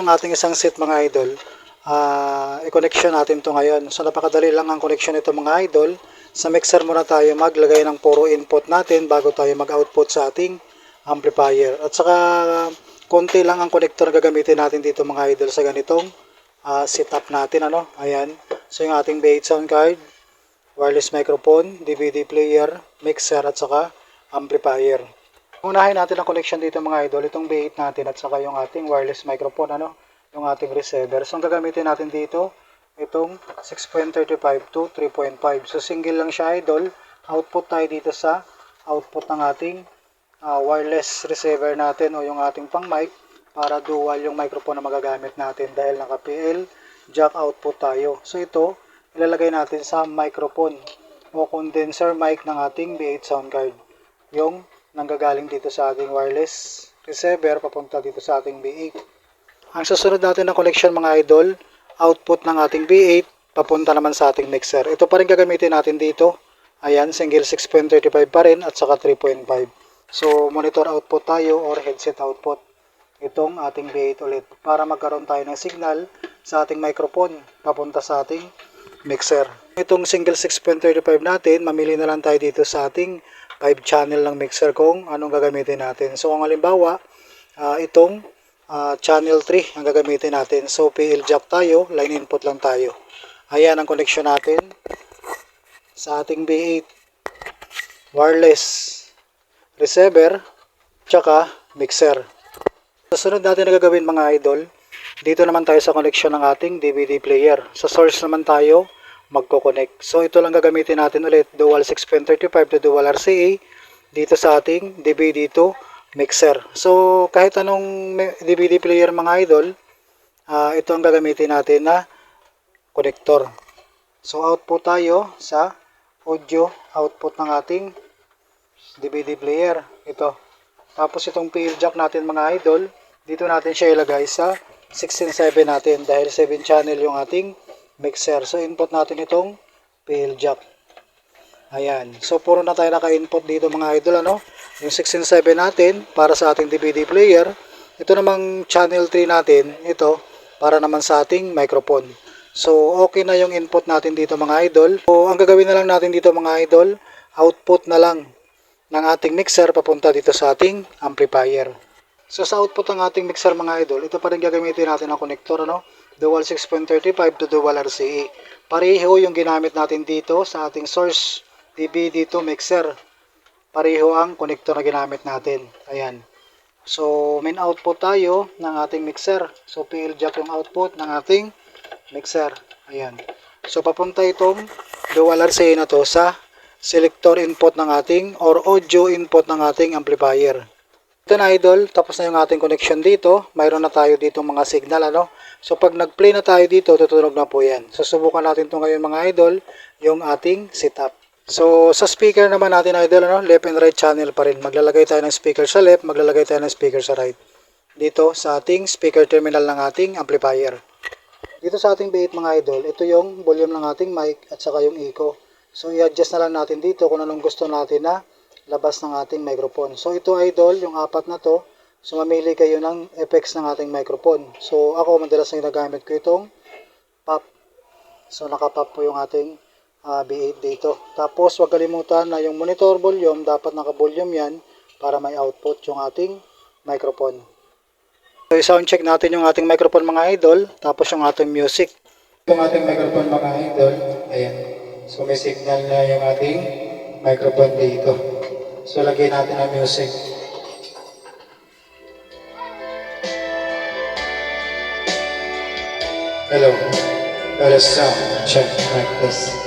Ang ating isang set mga idol, ah i-connection natin to ngayon. So napakadali lang ang connection nito mga idol. Sa mixer muna tayo maglagay ng puro input natin bago tayo mag-output sa ating amplifier. At saka konti lang ang connector na gagamitin natin dito mga idol sa ganitong ah, setup natin. Ano? Ayan. So yung ating B8 sound card, wireless microphone, DVD player, mixer at saka amplifier. Unahin natin ang connection dito mga idol, itong B8 natin at saka yung ating wireless microphone, ano, yung ating receiver. So ang gagamitin natin dito, itong 6.35 to 3.5. So single lang siya idol, output tayo dito sa output ng ating ah, wireless receiver natin o yung ating pang mic para dual yung microphone na magagamit natin dahil naka PL jack output tayo. So ito, ilalagay natin sa microphone o condenser mic ng ating B8 sound card. Yung nanggagaling dito sa ating wireless receiver papunta dito sa ating B8. Ang susunod natin na connection mga idol, output ng ating B8 papunta naman sa ating mixer. Ito pa rin gagamitin natin dito. Ayan, single 6.35 pa rin at saka 3.5. So, monitor output tayo or headset output. Itong ating B8 ulit para magkaroon tayo ng signal sa ating microphone papunta sa ating mixer. Itong single 6.35 natin, mamili na lang tayo dito sa ating 5 channel ng mixer kung anong gagamitin natin. So kung halimbawa, ah, itong ah, channel 3 ang gagamitin natin. So PL jack tayo, line input lang tayo. Ayan ang connection natin sa ating B8 wireless receiver tsaka mixer. Susunod natin na gagawin mga idol, dito naman tayo sa connection ng ating DVD player. Sa source naman tayo magko-connect. So ito lang gagamitin natin ulit, dual 6.35 to dual RCA dito sa ating DVD to mixer. So kahit anong DVD player mga idol, ah, ito ang gagamitin natin na connector. So output tayo sa audio output ng ating DVD player. Ito. Tapos itong PL jack natin mga idol, dito natin siya ilagay sa 16.7 natin dahil 7 channel yung ating mixer. So input natin itong PL jack. Ayan. So puro na tayo naka-input dito mga idol ano. Yung 16.7 natin para sa ating DVD player. Ito namang channel 3 natin, ito para naman sa ating microphone. So okay na yung input natin dito mga idol. So ang gagawin na lang natin dito mga idol, output na lang ng ating mixer papunta dito sa ating amplifier. So sa output ng ating mixer mga idol, ito pa rin gagamitin natin ang connector ano, dual 6.35 to dual RCA. Pareho yung ginamit natin dito sa ating source DVD to mixer. Pareho ang connector na ginamit natin. Ayan. So main output tayo ng ating mixer. So PL jack yung output ng ating mixer. Ayan. So papunta itong dual RCA na to sa selector input ng ating or audio input ng ating amplifier. Ito na idol, tapos na yung ating connection dito. Mayroon na tayo dito mga signal ano. So pag nag-play na tayo dito, tutunog na po yan. Susubukan natin ito ngayon mga idol, yung ating setup. So sa speaker naman natin idol, ano, left and right channel pa rin. Maglalagay tayo ng speaker sa left, maglalagay tayo ng speaker sa right. Dito sa ating speaker terminal ng ating amplifier. Dito sa ating B8 mga idol, ito yung volume ng ating mic at saka yung echo. So i-adjust na lang natin dito kung anong gusto natin na labas ng ating microphone. So ito idol, yung apat na to, so mamili kayo ng effects ng ating microphone. So ako madalas na ginagamit ko itong pop. So naka-pop po yung ating ah, B8 dito. Tapos huwag kalimutan na yung monitor volume, dapat naka-volume yan para may output yung ating microphone. So i-sound check natin yung ating microphone mga idol, tapos yung ating music. Yung ating microphone mga idol, ayan. So may signal na yung ating microphone dito. So lagay natin ang music. Hello. Let us sound check like this.